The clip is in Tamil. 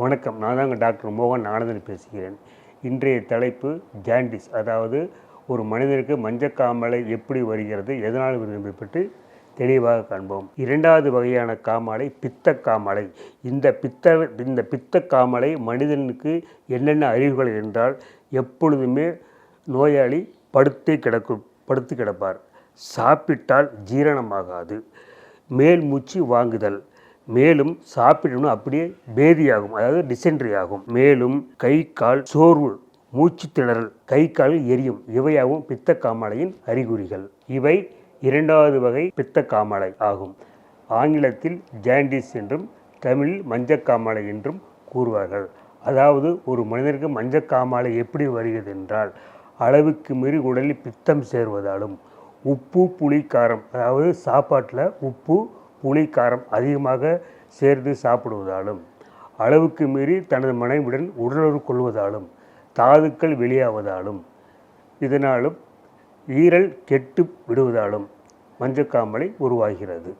வணக்கம். நான் தாங்க டாக்டர் மோகன் ஆனந்தன் பேசுகிறேன். இன்றைய தலைப்பு ஜாண்டிஸ். அதாவது ஒரு மனிதனுக்கு மஞ்சக்காமலை எப்படி வருகிறது எதனால் வருகிறது பற்றி தெளிவாக காண்போம். இரண்டாவது வகையான காமாலை பித்த காமாலை இந்த பித்த இந்த பித்த காமாலை மனிதனுக்கு என்னென்ன அறிவுகள் என்றால் எப்பொழுதுமே நோயாளி படுத்தே கிடக்கும் படுத்து கிடப்பார். சாப்பிட்டால் ஜீரணமாகாது. மேல் மூச்சு வாங்குதல். மேலும் சாப்பிடணும் அப்படியே பேதியாகும் அதாவது டிசென்ட்ரி ஆகும். மேலும் கை கால் சோர்வு மூச்சு திணறல் கை கால் எரியும் இவையாகவும் பித்த காமாலையின் அறிகுறிகள். இவை இரண்டாவது வகை பித்த காமாலை ஆகும். ஆங்கிலத்தில் ஜாண்டிஸ் என்றும் தமிழில் மஞ்சக்காமாலை என்றும் கூறுவார்கள். அதாவது ஒரு மனிதனுக்கு மஞ்சக்காமாலை எப்படி வருகிறது என்றால் அளவுக்கு மீறி உடலில் பித்தம் சேர்வதாலும் உப்பு புளி காரம் அதாவது சாப்பாட்டில் உப்பு புளி காரம் அதிகமாக சேர்த்து சாப்பிடுவதாலும் அளவுக்கு மீறி தனது மனைவியுடன் உடலுறவு கொள்வதாலும் தாதுக்கள் வெளியாவதாலும் இதனாலும் ஈரல் கெட்டு விடுவதாலும் மஞ்சக்காமலை உருவாகிறது.